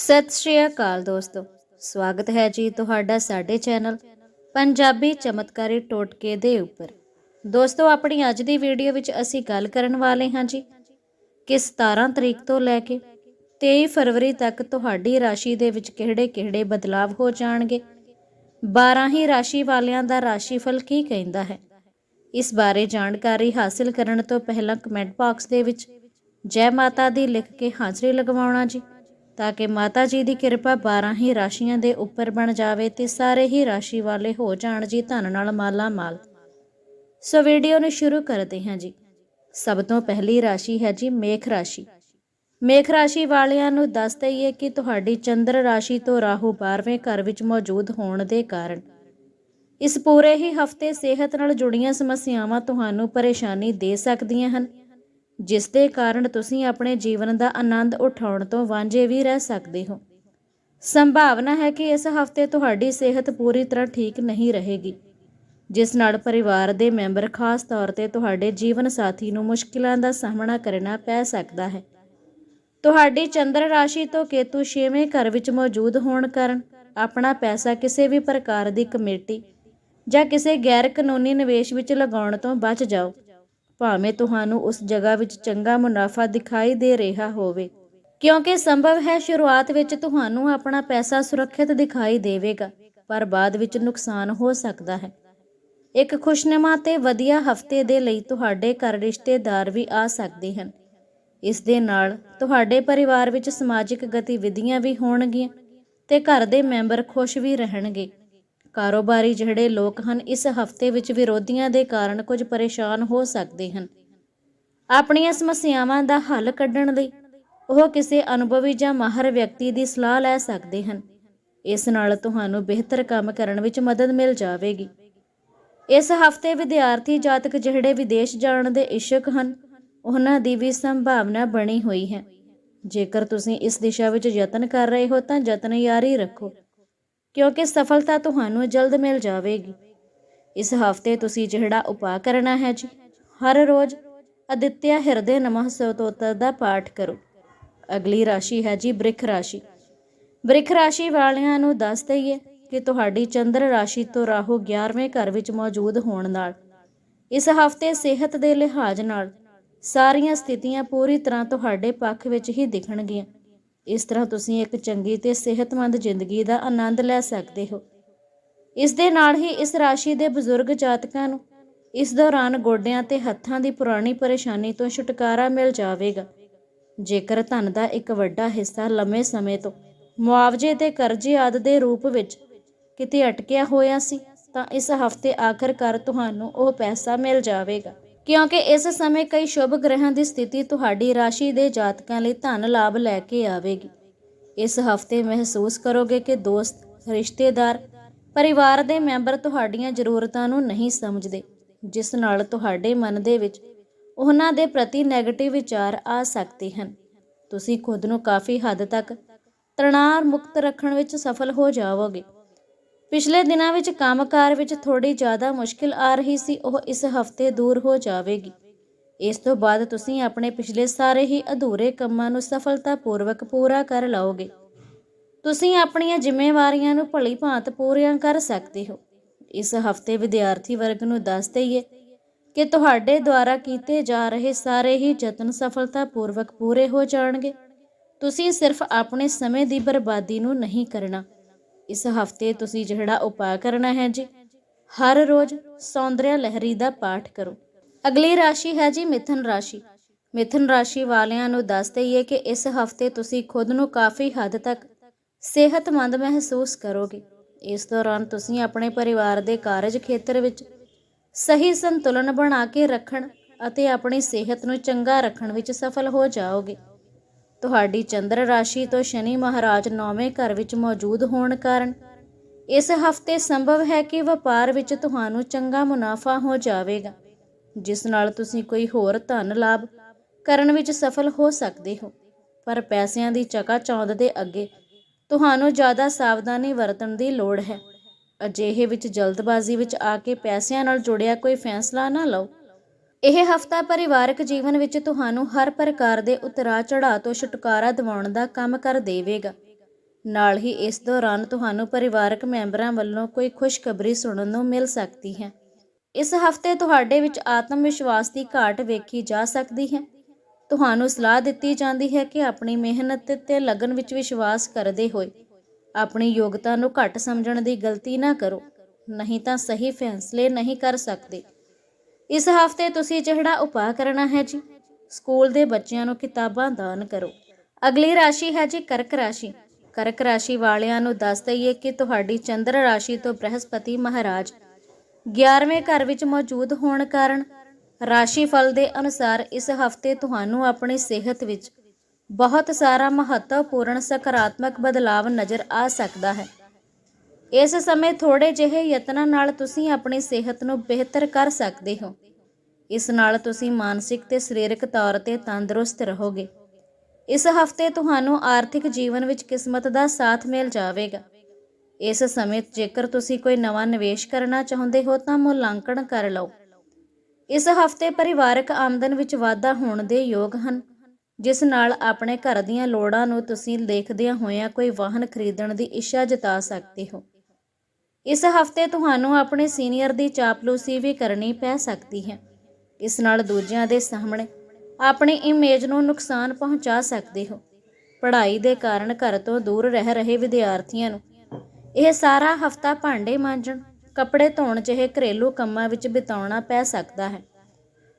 ਸਤਿ ਸ਼੍ਰੀ ਅਕਾਲ ਦੋਸਤੋ। ਸਵਾਗਤ ਹੈ ਜੀ ਤੁਹਾਡਾ ਸਾਡੇ ਚੈਨਲ ਪੰਜਾਬੀ ਚਮਤਕਾਰੀ ਟੋਟਕੇ ਦੇ ਉੱਪਰ। ਦੋਸਤੋ, ਆਪਣੀ ਅੱਜ ਦੀ ਵੀਡੀਓ ਵਿੱਚ ਅਸੀਂ ਗੱਲ ਕਰਨ ਵਾਲੇ ਹਾਂ ਜੀ ਕਿ 17 ਤਰੀਕ ਤੋਂ ਲੈ ਕੇ 23 ਫਰਵਰੀ ਤੱਕ ਤੁਹਾਡੀ ਰਾਸ਼ੀ ਦੇ ਵਿੱਚ ਕਿਹੜੇ-ਕਿਹੜੇ ਬਦਲਾਵ ਹੋ ਜਾਣਗੇ। 12 ਹੀ ਰਾਸ਼ੀ ਵਾਲਿਆਂ ਦਾ ਰਾਸ਼ੀਫਲ ਕੀ ਕਹਿੰਦਾ ਹੈ? ਇਸ ਬਾਰੇ ਜਾਣਕਾਰੀ ਹਾਸਲ ਕਰਨ ਤੋਂ ਪਹਿਲਾਂ ਕਮੈਂਟ ਬਾਕਸ ਦੇ ਵਿੱਚ ਜੈ ਮਾਤਾ ਦੀ ਲਿਖ ਕੇ ਹਾਜ਼ਰੀ ਲਗਵਾਉਣਾ ਜੀ। ਤਾਂ ਕਿ ਮਾਤਾ ਜੀ ਦੀ ਕਿਰਪਾ 12 ਹੀ ਰਾਸ਼ੀਆਂ ਦੇ ਉੱਪਰ ਬਣ ਜਾਵੇ ਤੇ ਸਾਰੇ ਹੀ ਰਾਸ਼ੀ ਵਾਲੇ ਹੋ ਜਾਣ ਜੀ ਧਨ ਨਾਲ ਮਾਲਾ ਮਾਲ। ਸੋ ਵੀਡੀਓ ਨੂੰ ਸ਼ੁਰੂ ਕਰਦੇ ਹਾਂ ਜੀ। ਸਭ ਤੋਂ ਪਹਿਲੀ ਰਾਸ਼ੀ ਹੈ ਜੀ ਮੇਖ ਰਾਸ਼ੀ। ਮੇਖ ਰਾਸ਼ੀ ਵਾਲਿਆਂ ਨੂੰ ਦੱਸ ਦਈਏ ਕਿ ਤੁਹਾਡੀ ਚੰਦਰ ਰਾਸ਼ੀ ਤੋਂ ਰਾਹੂ 12ਵੇਂ ਘਰ ਵਿੱਚ ਮੌਜੂਦ ਹੋਣ ਦੇ ਕਾਰਨ। ਇਸ ਪੂਰੇ ਹੀ ਹਫ਼ਤੇ ਸਿਹਤ ਨਾਲ ਜੁੜੀਆਂ ਸਮੱਸਿਆਵਾਂ ਤੁਹਾਨੂੰ ਪਰੇਸ਼ਾਨੀ ਦੇ ਸਕਦੀਆਂ ਹਨ। ਜਿਸ ਦੇ ਕਾਰਨ ਤੁਸੀਂ ਆਪਣੇ ਜੀਵਨ ਦਾ ਆਨੰਦ ਉਠਾਉਣ ਤੋਂ ਵਾਂਝੇ ਵੀ ਰਹਿ ਸਕਦੇ ਹੋ। ਸੰਭਾਵਨਾ ਹੈ ਕਿ ਇਸ ਹਫ਼ਤੇ ਤੁਹਾਡੀ ਸਿਹਤ ਪੂਰੀ ਤਰ੍ਹਾਂ ਠੀਕ ਨਹੀਂ ਰਹੇਗੀ, ਜਿਸ ਨਾਲ ਪਰਿਵਾਰ ਦੇ ਮੈਂਬਰ ਖਾਸ ਤੌਰ ਤੇ ਤੁਹਾਡੇ ਜੀਵਨ ਸਾਥੀ ਨੂੰ ਮੁਸ਼ਕਿਲਾਂ ਦਾ ਸਾਹਮਣਾ ਕਰਨਾ ਪੈ ਸਕਦਾ ਹੈ। ਤੁਹਾਡੀ ਚੰਦਰ ਰਾਸ਼ੀ ਤੋਂ ਕੇਤੂ 6ਵੇਂ ਘਰ ਵਿੱਚ ਮੌਜੂਦ ਹੋਣ ਕਾਰਨ ਆਪਣਾ ਪੈਸਾ ਕਿਸੇ ਵੀ ਪ੍ਰਕਾਰ ਦੀ ਕਮੇਟੀ ਜਾਂ ਕਿਸੇ ਗੈਰ ਕਾਨੂੰਨੀ ਨਿਵੇਸ਼ ਵਿੱਚ ਲਗਾਉਣ ਤੋਂ ਬਚ ਜਾਓ। ਭਾਵੇਂ ਤੁਹਾਨੂੰ ਉਸ ਜਗ੍ਹਾ ਵਿੱਚ ਚੰਗਾ ਮੁਨਾਫਾ ਦਿਖਾਈ ਦੇ ਰਿਹਾ ਹੋਵੇ। ਕਿਉਂਕਿ ਸੰਭਵ ਹੈ ਸ਼ੁਰੂਆਤ ਵਿੱਚ ਤੁਹਾਨੂੰ ਆਪਣਾ ਪੈਸਾ ਸੁਰੱਖਿਅਤ ਦਿਖਾਈ ਦੇਵੇਗਾ, ਪਰ ਬਾਅਦ ਵਿੱਚ ਨੁਕਸਾਨ ਹੋ ਸਕਦਾ ਹੈ। ਇੱਕ ਖੁਸ਼ਨਮਾ ਤੇ ਵਧੀਆ ਹਫ਼ਤੇ ਦੇ ਲਈ ਤੁਹਾਡੇ ਘਰ ਰਿਸ਼ਤੇਦਾਰ ਵੀ ਆ ਸਕਦੇ ਹਨ। ਇਸ ਦੇ ਨਾਲ ਤੁਹਾਡੇ ਪਰਿਵਾਰ ਵਿੱਚ ਸਮਾਜਿਕ ਗਤੀਵਿਧੀਆਂ ਵੀ ਹੋਣਗੀਆਂ ਤੇ ਘਰ ਦੇ ਮੈਂਬਰ ਖੁਸ਼ ਵੀ ਰਹਿਣਗੇ। ਕਾਰੋਬਾਰੀ ਜਿਹੜੇ ਲੋਕ ਹਨ, ਇਸ ਹਫ਼ਤੇ ਵਿੱਚ ਵਿਰੋਧੀਆਂ ਦੇ ਕਾਰਨ ਕੁਝ ਪਰੇਸ਼ਾਨ ਹੋ ਸਕਦੇ ਹਨ। ਆਪਣੀਆਂ ਸਮੱਸਿਆਵਾਂ ਦਾ ਹੱਲ ਕੱਢਣ ਲਈ ਉਹ ਕਿਸੇ ਅਨੁਭਵੀ ਜਾਂ ਮਾਹਰ ਵਿਅਕਤੀ ਦੀ ਸਲਾਹ ਲੈ ਸਕਦੇ ਹਨ। ਇਸ ਨਾਲ ਤੁਹਾਨੂੰ ਬਿਹਤਰ ਕੰਮ ਕਰਨ ਵਿੱਚ ਮਦਦ ਮਿਲ ਜਾਵੇਗੀ। ਇਸ ਹਫ਼ਤੇ ਵਿਦਿਆਰਥੀ ਜਾਤਕ ਜਿਹੜੇ ਵਿਦੇਸ਼ ਜਾਣ ਦੇ ਇੱਛੁਕ ਹਨ, ਉਹਨਾਂ ਦੀ ਵੀ ਸੰਭਾਵਨਾ ਬਣੀ ਹੋਈ ਹੈ। ਜੇਕਰ ਤੁਸੀਂ ਇਸ ਦਿਸ਼ਾ ਵਿੱਚ ਯਤਨ ਕਰ ਰਹੇ ਹੋ, ਤਾਂ ਯਤਨ ਜਾਰੀ ਰੱਖੋ। ਕਿਉਂਕਿ ਸਫਲਤਾ ਤੁਹਾਨੂੰ ਜਲਦ ਮਿਲ ਜਾਵੇਗੀ। ਇਸ ਹਫ਼ਤੇ ਤੁਸੀਂ ਜਿਹੜਾ ਉਪਾਅ ਕਰਨਾ ਹੈ ਜੀ, ਹਰ ਰੋਜ਼ ਅਦਿੱਤਿਆ ਹਿਰਦੇ ਨਮః ਸਤੋਤਰ ਦਾ ਪਾਠ ਕਰੋ। ਅਗਲੀ ਰਾਸ਼ੀ ਹੈ ਜੀ ਬ੍ਰਿਖ ਰਾਸ਼ੀ। ਬ੍ਰਿਖ ਰਾਸ਼ੀ ਵਾਲਿਆਂ ਨੂੰ ਦੱਸ ਦਈਏ ਕਿ ਤੁਹਾਡੀ ਚੰਦਰ ਰਾਸ਼ੀ ਤੋਂ ਰਾਹੂ 11ਵੇਂ ਘਰ ਵਿੱਚ ਮੌਜੂਦ ਹੋਣ ਨਾਲ, ਇਸ ਹਫ਼ਤੇ ਸਿਹਤ ਦੇ ਲਿਹਾਜ਼ ਨਾਲ ਸਾਰੀਆਂ ਸਥਿਤੀਆਂ ਪੂਰੀ ਤਰ੍ਹਾਂ ਤੁਹਾਡੇ ਪੱਖ ਵਿੱਚ ਹੀ ਦਿਖਣਗੀਆਂ। ਇਸ ਤਰ੍ਹਾਂ ਤੁਸੀਂ ਇੱਕ ਚੰਗੀ ਤੇ ਸਿਹਤਮੰਦ ਜ਼ਿੰਦਗੀ ਦਾ ਆਨੰਦ ਲੈ ਸਕਦੇ ਹੋ। ਇਸ ਦੇ ਨਾਲ ਹੀ ਇਸ ਰਾਸ਼ੀ ਦੇ ਬਜ਼ੁਰਗ ਜਾਤਕਾਂ ਨੂੰ ਇਸ ਦੌਰਾਨ ਗੋਡਿਆਂ ਤੇ ਹੱਥਾਂ ਦੀ ਪੁਰਾਣੀ ਪਰੇਸ਼ਾਨੀ ਤੋਂ ਛੁਟਕਾਰਾ ਮਿਲ ਜਾਵੇਗਾ। ਜੇਕਰ ਧਨ ਦਾ ਇੱਕ ਵੱਡਾ ਹਿੱਸਾ ਲੰਮੇ ਸਮੇਂ ਤੋਂ ਮੁਆਵਜ਼ੇ ਤੇ ਕਰਜ਼ੇ ਆਦ ਦੇ ਰੂਪ ਵਿੱਚ ਕਿਤੇ ਅਟਕਿਆ ਹੋਇਆ ਸੀ, ਤਾਂ ਇਸ ਹਫ਼ਤੇ ਆਖਰਕਾਰ ਤੁਹਾਨੂੰ ਉਹ ਪੈਸਾ ਮਿਲ ਜਾਵੇਗਾ। ਕਿਉਂਕਿ ਇਸ ਸਮੇਂ ਕਈ ਸ਼ੁਭ ਗ੍ਰਹਿਾਂ ਦੀ ਸਥਿਤੀ ਤੁਹਾਡੀ ਰਾਸ਼ੀ ਦੇ ਜਾਤਕਾਂ ਲਈ ਧਨ ਲਾਭ ਲੈ ਕੇ ਆਵੇਗੀ। ਇਸ ਹਫ਼ਤੇ ਮਹਿਸੂਸ ਕਰੋਗੇ ਕਿ ਦੋਸਤ, ਰਿਸ਼ਤੇਦਾਰ, ਪਰਿਵਾਰ ਦੇ ਮੈਂਬਰ ਤੁਹਾਡੀਆਂ ਜ਼ਰੂਰਤਾਂ ਨੂੰ ਨਹੀਂ ਸਮਝਦੇ, ਜਿਸ ਨਾਲ ਤੁਹਾਡੇ ਮਨ ਦੇ ਵਿੱਚ ਉਹਨਾਂ ਦੇ ਪ੍ਰਤੀ ਨੈਗੇਟਿਵ ਵਿਚਾਰ ਆ ਸਕਦੇ ਹਨ। ਤੁਸੀਂ ਖੁਦ ਨੂੰ ਕਾਫੀ ਹੱਦ ਤੱਕ ਤਣਾਅ ਮੁਕਤ ਰੱਖਣ ਵਿੱਚ ਸਫਲ ਹੋ ਜਾਵੋਗੇ। ਪਿਛਲੇ ਦਿਨਾਂ ਵਿੱਚ ਕੰਮਕਾਰ ਵਿੱਚ ਥੋੜੀ ਜ਼ਿਆਦਾ ਮੁਸ਼ਕਿਲ ਆ ਰਹੀ ਸੀ, ਉਹ ਇਸ ਹਫ਼ਤੇ ਦੂਰ ਹੋ ਜਾਵੇਗੀ। ਇਸ ਤੋਂ ਬਾਅਦ ਤੁਸੀਂ ਆਪਣੇ ਪਿਛਲੇ ਸਾਰੇ ਹੀ ਅਧੂਰੇ ਕੰਮਾਂ ਨੂੰ ਸਫਲਤਾਪੂਰਵਕ ਪੂਰਾ ਕਰ ਲਓਗੇ। ਤੁਸੀਂ ਆਪਣੀਆਂ ਜ਼ਿੰਮੇਵਾਰੀਆਂ ਨੂੰ ਭਲੀ ਭਾਂਤ ਪੂਰੀਆਂ ਕਰ ਸਕਦੇ ਹੋ। ਇਸ ਹਫ਼ਤੇ ਵਿਦਿਆਰਥੀ ਵਰਗ ਨੂੰ ਦੱਸ ਦਈਏ ਕਿ ਤੁਹਾਡੇ ਦੁਆਰਾ ਕੀਤੇ ਜਾ ਰਹੇ ਸਾਰੇ ਹੀ ਯਤਨ ਸਫਲਤਾਪੂਰਵਕ ਪੂਰੇ ਹੋ ਜਾਣਗੇ। ਤੁਸੀਂ ਸਿਰਫ ਆਪਣੇ ਸਮੇਂ ਦੀ ਬਰਬਾਦੀ ਨੂੰ ਨਹੀਂ ਕਰਨਾ। ਇਸ ਹਫ਼ਤੇ ਤੁਸੀਂ ਜਿਹੜਾ ਉਪਾਅ ਕਰਨਾ ਹੈ ਜੀ, ਹਰ ਰੋਜ਼ ਸੌਂਦਰਿਆ ਲਹਿਰੀ ਦਾ ਪਾਠ ਕਰੋ। ਅਗਲੀ ਰਾਸ਼ੀ ਹੈ ਜੀ ਮਿਥਨ ਰਾਸ਼ੀ। ਮਿਥਨ ਰਾਸ਼ੀ ਵਾਲਿਆਂ ਨੂੰ ਦੱਸ ਦਈਏ ਕਿ ਇਸ ਹਫ਼ਤੇ ਤੁਸੀਂ ਖੁਦ ਨੂੰ ਕਾਫੀ ਹੱਦ ਤੱਕ ਸਿਹਤਮੰਦ ਮਹਿਸੂਸ ਕਰੋਗੇ। ਇਸ ਦੌਰਾਨ ਤੁਸੀਂ ਆਪਣੇ ਪਰਿਵਾਰ ਦੇ ਕਾਰਜ ਖੇਤਰ ਵਿੱਚ ਸਹੀ ਸੰਤੁਲਨ ਬਣਾ ਕੇ ਰੱਖਣ ਅਤੇ ਆਪਣੀ ਸਿਹਤ ਨੂੰ ਚੰਗਾ ਰੱਖਣ ਵਿੱਚ ਸਫਲ ਹੋ ਜਾਓਗੇ। ਤੁਹਾਡੀ ਚੰਦਰ ਰਾਸ਼ੀ ਤੋਂ ਸ਼ਨੀ ਮਹਾਰਾਜ ਨੌਵੇਂ ਘਰ ਵਿੱਚ ਮੌਜੂਦ ਹੋਣ ਕਾਰਨ। ਇਸ ਹਫ਼ਤੇ ਸੰਭਵ ਹੈ ਕਿ ਵਪਾਰ ਵਿੱਚ ਤੁਹਾਨੂੰ ਚੰਗਾ ਮੁਨਾਫਾ ਹੋ ਜਾਵੇਗਾ, ਜਿਸ ਨਾਲ ਤੁਸੀਂ ਕੋਈ ਹੋਰ ਧਨ ਲਾਭ ਕਰਨ ਵਿੱਚ ਸਫਲ ਹੋ ਸਕਦੇ ਹੋ। ਪਰ ਪੈਸਿਆਂ ਦੀ ਚਕਾ ਚੌਂਦ ਦੇ ਅੱਗੇ ਤੁਹਾਨੂੰ ਜ਼ਿਆਦਾ ਸਾਵਧਾਨੀ ਵਰਤਣ ਦੀ ਲੋੜ ਹੈ। ਅਜਿਹੇ ਵਿੱਚ ਜਲਦਬਾਜ਼ੀ ਵਿੱਚ ਆ ਕੇ ਪੈਸਿਆਂ ਨਾਲ ਜੁੜਿਆ ਕੋਈ ਫੈਸਲਾ ਨਾ ਲਓ। ਇਹ ਹਫਤਾ ਪਰਿਵਾਰਕ ਜੀਵਨ ਵਿੱਚ ਤੁਹਾਨੂੰ ਹਰ ਪ੍ਰਕਾਰ ਦੇ ਉਤਰਾਅ ਚੜਾਅ ਤੋਂ ਛੁਟਕਾਰਾ ਦਿਵਾਉਣ ਦਾ ਕੰਮ ਕਰ ਦੇਵੇਗਾ। ਨਾਲ ਹੀ ਇਸ ਦੌਰਾਨ ਤੁਹਾਨੂੰ ਪਰਿਵਾਰਕ ਮੈਂਬਰਾਂ ਵੱਲੋਂ ਕੋਈ ਖੁਸ਼ਖਬਰੀ ਸੁਣਨ ਨੂੰ ਮਿਲ ਸਕਦੀ ਹੈ। ਇਸ ਹਫ਼ਤੇ ਤੁਹਾਡੇ ਵਿੱਚ ਆਤਮ ਵਿਸ਼ਵਾਸ ਦੀ ਘਾਟ ਵੇਖੀ ਜਾ ਸਕਦੀ ਹੈ। ਤੁਹਾਨੂੰ ਸਲਾਹ ਦਿੱਤੀ ਜਾਂਦੀ ਹੈ ਕਿ ਆਪਣੀ ਮਿਹਨਤ ਤੇ ਲਗਨ ਵਿੱਚ ਵਿਸ਼ਵਾਸ ਕਰਦੇ ਹੋਏ ਆਪਣੀ ਯੋਗਤਾ ਨੂੰ ਘੱਟ ਸਮਝਣ ਦੀ ਗਲਤੀ ਨਾ ਕਰੋ। ਨਹੀਂ ਤਾਂ ਸਹੀ ਫੈਸਲੇ ਨਹੀਂ ਕਰ ਸਕਦੇ। ਇਸ ਹਫ਼ਤੇ ਤੁਸੀਂ ਜਿਹੜਾ ਉਪਾਅ ਕਰਨਾ ਹੈ ਜੀ, ਸਕੂਲ ਦੇ ਬੱਚਿਆਂ ਨੂੰ ਕਿਤਾਬਾਂ ਦਾਨ ਕਰੋ। ਅਗਲੀ ਰਾਸ਼ੀ ਹੈ ਜੀ ਕਰਕ ਰਾਸ਼ੀ। ਕਰਕ ਰਾਸ਼ੀ ਵਾਲਿਆਂ ਨੂੰ ਦੱਸ ਦਈਏ ਕਿ ਤੁਹਾਡੀ ਚੰਦਰ ਰਾਸ਼ੀ ਤੋਂ ਬ੍ਰਹਸਪਤੀ ਮਹਾਰਾਜ 11ਵੇਂ ਘਰ ਵਿੱਚ ਮੌਜੂਦ ਹੋਣ ਕਾਰਨ ਰਾਸ਼ੀ ਫਲ ਦੇ ਅਨੁਸਾਰ ਇਸ ਹਫ਼ਤੇ ਤੁਹਾਨੂੰ ਆਪਣੀ ਸਿਹਤ ਵਿੱਚ ਬਹੁਤ ਸਾਰਾ ਮਹੱਤਵਪੂਰਨ ਸਕਾਰਾਤਮਕ ਬਦਲਾਵ ਨਜ਼ਰ ਆ ਸਕਦਾ ਹੈ। ਇਸ ਸਮੇਂ ਥੋੜੇ ਜਿਹੇ ਯਤਨਾਂ ਨਾਲ ਤੁਸੀਂ ਆਪਣੀ ਸਿਹਤ ਨੂੰ ਬਿਹਤਰ ਕਰ ਸਕਦੇ ਹੋ। ਇਸ ਨਾਲ ਤੁਸੀਂ ਮਾਨਸਿਕ ਤੇ ਸਰੀਰਕ ਤੌਰ ਤੇ ਤੰਦਰੁਸਤ ਰਹੋਗੇ। ਇਸ ਹਫ਼ਤੇ ਤੁਹਾਨੂੰ ਆਰਥਿਕ ਜੀਵਨ ਵਿੱਚ ਕਿਸਮਤ ਦਾ ਸਾਥ ਮਿਲ ਜਾਵੇਗਾ। ਇਸ ਸਮੇਂ ਜੇਕਰ ਤੁਸੀਂ ਕੋਈ ਨਵਾਂ ਨਿਵੇਸ਼ ਕਰਨਾ ਚਾਹੁੰਦੇ ਹੋ ਤਾਂ ਮੁਲਾਂਕਣ ਕਰ ਲਓ। ਇਸ ਹਫ਼ਤੇ ਪਰਿਵਾਰਕ ਆਮਦਨ ਵਿੱਚ ਵਾਧਾ ਹੋਣ ਦੇ ਯੋਗ ਹਨ, ਜਿਸ ਨਾਲ ਆਪਣੇ ਘਰ ਦੀਆਂ ਲੋੜਾਂ ਨੂੰ ਤੁਸੀਂ ਦੇਖਦਿਆਂ ਹੋਇਆਂ ਕੋਈ ਵਾਹਨ ਖਰੀਦਣ ਦੀ ਇੱਛਾ ਜਤਾ ਸਕਦੇ ਹੋ। ਇਸ ਹਫ਼ਤੇ ਤੁਹਾਨੂੰ ਆਪਣੇ ਸੀਨੀਅਰ ਦੀ ਚਾਪਲੂਸੀ ਵੀ ਕਰਨੀ ਪੈ ਸਕਦੀ ਹੈ। ਇਸ ਨਾਲ ਦੂਜਿਆਂ ਦੇ ਸਾਹਮਣੇ ਆਪਣੀ ਇਮੇਜ ਨੂੰ ਨੁਕਸਾਨ ਪਹੁੰਚਾ ਸਕਦੇ ਹੋ। ਪੜ੍ਹਾਈ ਦੇ ਕਾਰਨ ਘਰ ਤੋਂ ਦੂਰ ਰਹਿ ਰਹੇ ਵਿਦਿਆਰਥੀਆਂ ਨੂੰ ਇਹ ਸਾਰਾ ਹਫਤਾ ਭਾਂਡੇ ਮਾਂਜਣ, ਕੱਪੜੇ ਧੋਣ ਜਿਹੇ ਘਰੇਲੂ ਕੰਮਾਂ ਵਿੱਚ ਬਿਤਾਉਣਾ ਪੈ ਸਕਦਾ ਹੈ।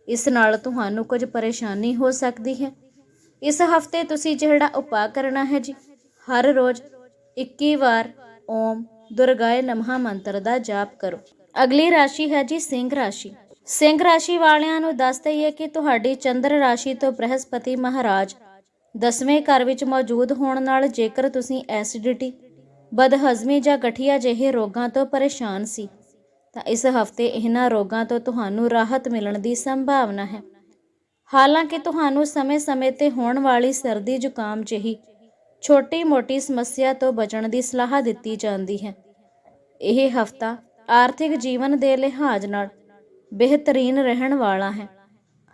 ਇਸ ਨਾਲ ਤੁਹਾਨੂੰ ਕੁਝ ਪਰੇਸ਼ਾਨੀ ਹੋ ਸਕਦੀ ਹੈ। ਇਸ ਹਫ਼ਤੇ ਤੁਸੀਂ ਜਿਹੜਾ ਉਪਾਅ ਕਰਨਾ ਹੈ ਜੀ, ਹਰ ਰੋਜ਼ 21 ਵਾਰ ਓਮ ਦੁਰਗਾਏ ਨਮਹਾ ਮੰਤਰ ਦਾ ਜਾਪ ਕਰੋ। ਅਗਲੀ ਰਾਸ਼ੀ ਹੈ ਜੀ ਸਿੰਘ ਰਾਸ਼ੀ। ਸਿੰਘ ਰਾਸ਼ੀ ਵਾਲਿਆਂ ਨੂੰ ਦੱਸ ਦਈਏ ਕਿ ਤੁਹਾਡੀ ਚੰਦਰ ਰਾਸ਼ੀ ਤੋਂ ਬ੍ਰਹਸਪਤੀ ਮਹਾਰਾਜ ਦਸਵੇਂ ਘਰ ਵਿੱਚ ਮੌਜੂਦ ਹੋਣ ਨਾਲ ਜੇਕਰ ਤੁਸੀਂ ਐਸਿਡਿਟੀ, ਬਦਹਜ਼ਮੀ ਜਾਂ ਗਠੀਆ ਜਿਹੇ ਰੋਗਾਂ ਤੋਂ ਪਰੇਸ਼ਾਨ ਸੀ, ਤਾਂ ਇਸ ਹਫ਼ਤੇ ਇਹਨਾਂ ਰੋਗਾਂ ਤੋਂ ਤੁਹਾਨੂੰ ਰਾਹਤ ਮਿਲਣ ਦੀ ਸੰਭਾਵਨਾ ਹੈ। ਹਾਲਾਂਕਿ ਤੁਹਾਨੂੰ ਸਮੇਂ-ਸਮੇਂ ਤੇ ਹੋਣ ਵਾਲੀ ਸਰਦੀ ਜ਼ੁਕਾਮ ਜਿਹੀ ਛੋਟੀ-ਮੋਟੀ ਸਮੱਸਿਆ ਤੋਂ ਬਚਣ ਦੀ ਸਲਾਹ ਦਿੱਤੀ ਜਾਂਦੀ ਹੈ। ਇਹ ਹਫਤਾ ਆਰਥਿਕ ਜੀਵਨ ਦੇ ਲਿਹਾਜ਼ ਨਾਲ ਬਿਹਤਰੀਨ ਰਹਿਣ ਵਾਲਾ ਹੈ।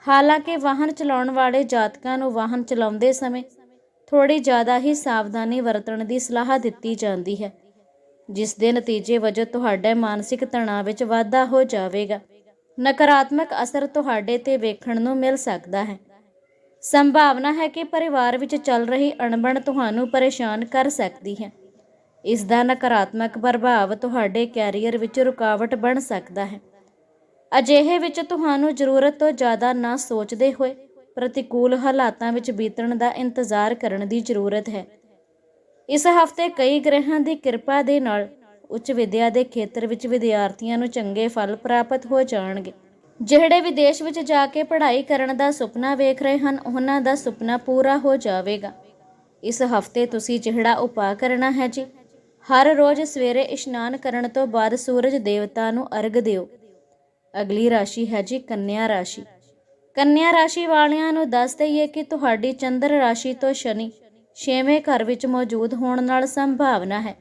ਹਾਲਾਂਕਿ ਵਾਹਨ ਚਲਾਉਣ ਵਾਲੇ ਜਾਤਕਾਂ ਨੂੰ ਵਾਹਨ ਚਲਾਉਂਦੇ ਸਮੇਂ ਥੋੜੀ ਜ਼ਿਆਦਾ ਹੀ ਸਾਵਧਾਨੀ ਵਰਤਣ ਦੀ ਸਲਾਹ ਦਿੱਤੀ ਜਾਂਦੀ ਹੈ, ਜਿਸ ਦੇ ਨਤੀਜੇ ਵਜੋਂ ਤੁਹਾਡੇ ਮਾਨਸਿਕ ਤਣਾਅ ਵਿੱਚ ਵਾਧਾ ਹੋ ਜਾਵੇਗਾ। ਨਕਾਰਾਤਮਕ ਅਸਰ ਤੁਹਾਡੇ ਤੇ ਵੇਖਣ ਨੂੰ ਮਿਲ ਸਕਦਾ ਹੈ। ਸੰਭਾਵਨਾ ਹੈ ਕਿ ਪਰਿਵਾਰ ਵਿੱਚ ਚੱਲ ਰਹੀ ਅਣਬਣ ਤੁਹਾਨੂੰ ਪਰੇਸ਼ਾਨ ਕਰ ਸਕਦੀ ਹੈ। ਇਸ ਦਾ ਨਕਾਰਾਤਮਕ ਪ੍ਰਭਾਵ ਤੁਹਾਡੇ ਕੈਰੀਅਰ ਵਿੱਚ ਰੁਕਾਵਟ ਬਣ ਸਕਦਾ ਹੈ। ਅਜਿਹੇ ਵਿੱਚ ਤੁਹਾਨੂੰ ਜ਼ਰੂਰਤ ਤੋਂ ਜ਼ਿਆਦਾ ਨਾ ਸੋਚਦੇ ਹੋਏ ਪ੍ਰਤੀਕੂਲ ਹਾਲਾਤਾਂ ਵਿੱਚ ਬੀਤਣ ਦਾ ਇੰਤਜ਼ਾਰ ਕਰਨ ਦੀ ਜ਼ਰੂਰਤ ਹੈ। ਇਸ ਹਫ਼ਤੇ ਕਈ ਗ੍ਰਹਿਾਂ ਦੀ ਕਿਰਪਾ ਦੇ ਨਾਲ ਉੱਚ ਵਿੱਦਿਆ ਦੇ ਖੇਤਰ ਵਿੱਚ ਵਿਦਿਆਰਥੀਆਂ ਨੂੰ ਚੰਗੇ ਫਲ ਪ੍ਰਾਪਤ ਹੋ ਜਾਣਗੇ। ਜਿਹੜੇ ਵਿਦੇਸ਼ ਵਿੱਚ ਜਾ ਕੇ ਪੜ੍ਹਾਈ ਕਰਨ ਦਾ ਸੁਪਨਾ ਵੇਖ ਰਹੇ ਹਨ, ਉਹਨਾਂ ਦਾ ਸੁਪਨਾ ਪੂਰਾ ਹੋ ਜਾਵੇਗਾ। ਇਸ ਹਫ਼ਤੇ ਤੁਸੀਂ ਜਿਹੜਾ ਉਪਾਅ ਕਰਨਾ ਹੈ ਜੀ। ਹਰ ਰੋਜ਼ ਸਵੇਰੇ ਇਸ਼ਨਾਨ ਕਰਨ ਤੋਂ ਬਾਅਦ ਸੂਰਜ ਦੇਵਤਾ ਨੂੰ ਅਰਗ ਦਿਓ। ਅਗਲੀ ਰਾਸ਼ੀ ਹੈ ਜੀ ਕੰਨਿਆ ਰਾਸ਼ੀ। ਕੰਨਿਆ ਰਾਸ਼ੀ ਵਾਲਿਆਂ ਨੂੰ ਦੱਸ ਦਈਏ ਕਿ ਤੁਹਾਡੀ ਚੰਦਰ ਰਾਸ਼ੀ ਤੋਂ ਸ਼ਨੀ ਛੇਵੇਂ ਘਰ ਵਿੱਚ ਮੌਜੂਦ ਹੋਣ ਨਾਲ ਸੰਭਾਵਨਾ ਹੈ।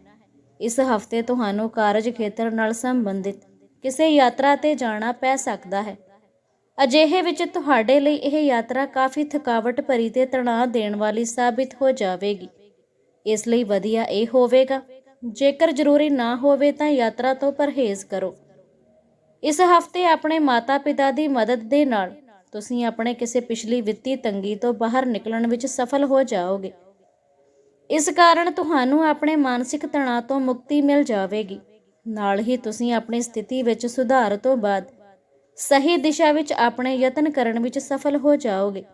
ਇਸ ਹਫ਼ਤੇ ਤੁਹਾਨੂੰ ਕਾਰਜ ਖੇਤਰ ਨਾਲ ਸੰਬੰਧਿਤ ਕਿਸੇ ਯਾਤਰਾ ਤੇ ਜਾਣਾ ਪੈ ਸਕਦਾ ਹੈ। ਅਜਿਹੇ ਵਿੱਚ ਤੁਹਾਡੇ ਲਈ ਇਹ ਯਾਤਰਾ ਕਾਫੀ ਥਕਾਵਟ ਭਰੀ ਤੇ ਤਣਾਅ ਦੇਣ ਵਾਲੀ ਸਾਬਿਤ ਹੋ ਜਾਵੇਗੀ। ਇਸ ਲਈ ਵਧੀਆ ਇਹ ਹੋਵੇਗਾ। ਜੇਕਰ ਜ਼ਰੂਰੀ ਨਾ ਹੋਵੇ ਤਾਂ ਯਾਤਰਾ ਤੋਂ ਪਰਹੇਜ਼ ਕਰੋ। ਇਸ ਹਫ਼ਤੇ ਆਪਣੇ ਮਾਤਾ-ਪਿਤਾ ਦੀ ਮਦਦ ਦੇ ਨਾਲ ਤੁਸੀਂ ਆਪਣੇ ਕਿਸੇ ਪਿਛਲੀ ਵਿੱਤੀ ਤੰਗੀ ਤੋਂ ਬਾਹਰ ਨਿਕਲਣ ਵਿੱਚ ਸਫਲ ਹੋ ਜਾਓਗੇ। ਇਸ ਕਾਰਨ ਤੁਹਾਨੂੰ ਆਪਣੇ ਮਾਨਸਿਕ ਤਣਾਅ ਤੋਂ ਮੁਕਤੀ ਮਿਲ ਜਾਵੇਗੀ। ਨਾਲ ਹੀ ਤੁਸੀਂ ਆਪਣੀ ਸਥਿਤੀ ਵਿੱਚ ਸੁਧਾਰ ਤੋਂ ਬਾਅਦ ਸਹੀ ਦਿਸ਼ਾ ਵਿੱਚ ਆਪਣੇ ਯਤਨ ਕਰਨ ਵਿੱਚ ਸਫਲ ਹੋ ਜਾਓਗੇ।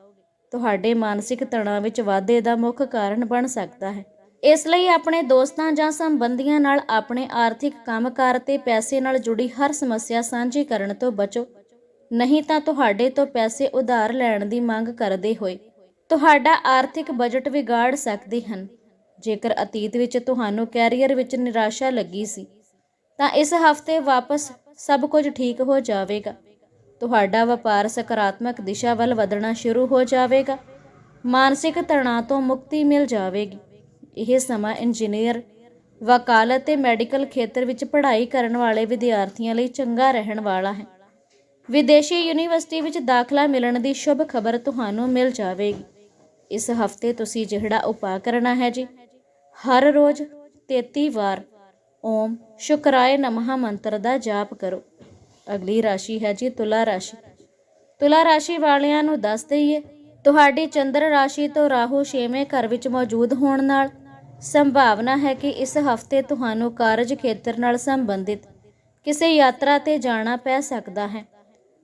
ਤੁਹਾਡੇ ਮਾਨਸਿਕ ਤਣਾਅ ਵਿੱਚ ਵਾਧੇ ਦਾ ਮੁੱਖ ਕਾਰਨ ਬਣ ਸਕਦਾ ਹੈ। ਇਸ ਲਈ ਆਪਣੇ ਦੋਸਤਾਂ ਜਾਂ ਸੰਬੰਧੀਆਂ ਨਾਲ ਆਪਣੇ ਆਰਥਿਕ ਕੰਮਕਾਰ ਤੇ ਪੈਸੇ ਨਾਲ ਜੁੜੀ ਹਰ ਸਮੱਸਿਆ ਸਾਂਝੀ ਕਰਨ ਤੋਂ ਬਚੋ। ਨਹੀਂ ਤਾਂ ਤੁਹਾਡੇ ਤੋਂ ਪੈਸੇ ਉਧਾਰ ਲੈਣ ਦੀ ਮੰਗ ਕਰਦੇ ਹੋਏ ਤੁਹਾਡਾ ਆਰਥਿਕ ਬਜਟ ਵਿਗਾੜ ਸਕਦੇ ਹਨ। ਜੇਕਰ ਅਤੀਤ ਵਿੱਚ ਤੁਹਾਨੂੰ ਕੈਰੀਅਰ ਵਿੱਚ ਨਿਰਾਸ਼ਾ ਲੱਗੀ ਸੀ ਤਾਂ ਇਸ ਹਫ਼ਤੇ ਵਾਪਸ ਸਭ ਕੁਝ ਠੀਕ ਹੋ ਜਾਵੇਗਾ। ਤੁਹਾਡਾ ਵਪਾਰ ਸਕਾਰਾਤਮਕ ਦਿਸ਼ਾ ਵੱਲ ਵਧਣਾ ਸ਼ੁਰੂ ਹੋ ਜਾਵੇਗਾ। ਮਾਨਸਿਕ ਤਣਾਅ ਤੋਂ ਮੁਕਤੀ ਮਿਲ ਜਾਵੇਗੀ। ਇਹ ਸਮਾਂ ਇੰਜੀਨੀਅਰ, ਵਕਾਲਤ ਤੇ ਮੈਡੀਕਲ ਖੇਤਰ ਵਿੱਚ ਪੜ੍ਹਾਈ ਕਰਨ ਵਾਲੇ ਵਿਦਿਆਰਥੀਆਂ ਲਈ ਚੰਗਾ ਰਹਿਣ ਵਾਲਾ ਹੈ। ਵਿਦੇਸ਼ੀ ਯੂਨੀਵਰਸਿਟੀ ਵਿੱਚ ਦਾਖਲਾ ਮਿਲਣ ਦੀ ਸ਼ੁਭ ਖਬਰ ਤੁਹਾਨੂੰ ਮਿਲ ਜਾਵੇਗੀ। ਇਸ ਹਫ਼ਤੇ ਤੁਸੀਂ ਜਿਹੜਾ ਉਪਾਅ ਕਰਨਾ ਹੈ ਜੀ, ਹਰ ਰੋਜ਼ 33 ਵਾਰ ਓਮ ਸ਼ੁਕਰਾਏ ਨਮः ਮੰਤਰ ਦਾ ਜਾਪ ਕਰੋ। ਅਗਲੀ ਰਾਸ਼ੀ ਹੈ ਜੀ ਤੁਲਾ ਰਾਸ਼ੀ। ਤੁਲਾ ਰਾਸ਼ੀ ਵਾਲਿਆਂ ਨੂੰ ਦੱਸ ਦਈਏ, ਤੁਹਾਡੀ ਚੰਦਰ ਰਾਸ਼ੀ ਤੋਂ ਰਾਹੂ ਛੇਵੇਂ ਘਰ ਵਿੱਚ ਮੌਜੂਦ ਹੋਣ ਨਾਲ ਸੰਭਾਵਨਾ ਹੈ ਕਿ ਇਸ ਹਫ਼ਤੇ ਤੁਹਾਨੂੰ ਕਾਰਜ ਖੇਤਰ ਨਾਲ ਸੰਬੰਧਿਤ ਕਿਸੇ ਯਾਤਰਾ ਤੇ ਜਾਣਾ ਪੈ ਸਕਦਾ ਹੈ।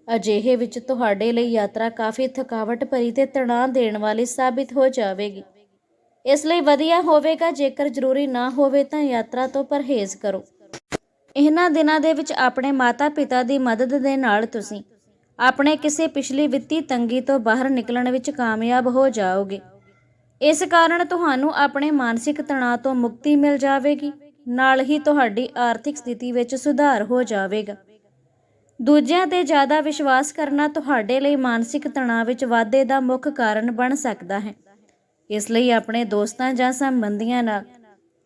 ਅਜਿਹੇ ਵਿੱਚ ਤੁਹਾਡੇ ਲਈ ਯਾਤਰਾ ਕਾਫੀ ਥਕਾਵਟ ਭਰੀ ਤੇ ਤਣਾਅ ਦੇਣ ਵਾਲੀ ਸਾਬਿਤ ਹੋ ਜਾਵੇਗੀ। ਇਸ ਲਈ ਵਧੀਆ ਹੋਵੇਗਾ, ਜੇਕਰ ਜ਼ਰੂਰੀ ਨਾ ਹੋਵੇ ਤਾਂ ਯਾਤਰਾ ਤੋਂ ਪਰਹੇਜ਼ ਕਰੋ। ਇਹਨਾਂ ਦਿਨਾਂ ਦੇ ਵਿੱਚ ਆਪਣੇ ਮਾਤਾ-ਪਿਤਾ ਦੀ ਮਦਦ ਦੇ ਨਾਲ ਤੁਸੀਂ ਆਪਣੇ ਕਿਸੇ ਪਿਛਲੀ ਵਿੱਤੀ ਤੰਗੀ ਤੋਂ ਬਾਹਰ ਨਿਕਲਣ ਵਿੱਚ ਕਾਮਯਾਬ ਹੋ ਜਾਓਗੇ। ਇਸ ਕਾਰਨ ਤੁਹਾਨੂੰ ਆਪਣੇ ਮਾਨਸਿਕ ਤਣਾਅ ਤੋਂ ਮੁਕਤੀ ਮਿਲ ਜਾਵੇਗੀ, ਨਾਲ ਹੀ ਤੁਹਾਡੀ ਆਰਥਿਕ ਸਥਿਤੀ ਵਿੱਚ ਸੁਧਾਰ ਹੋ ਜਾਵੇਗਾ। ਦੂਜਿਆਂ ਤੇ ਜ਼ਿਆਦਾ ਵਿਸ਼ਵਾਸ ਕਰਨਾ ਤੁਹਾਡੇ ਲਈ ਮਾਨਸਿਕ ਤਣਾਅ ਵਿੱਚ ਵਾਧੇ ਦਾ ਮੁੱਖ ਕਾਰਨ ਬਣ ਸਕਦਾ ਹੈ। ਇਸ ਲਈ ਆਪਣੇ ਦੋਸਤਾਂ ਜਾਂ ਸੰਬੰਧੀਆਂ ਨਾਲ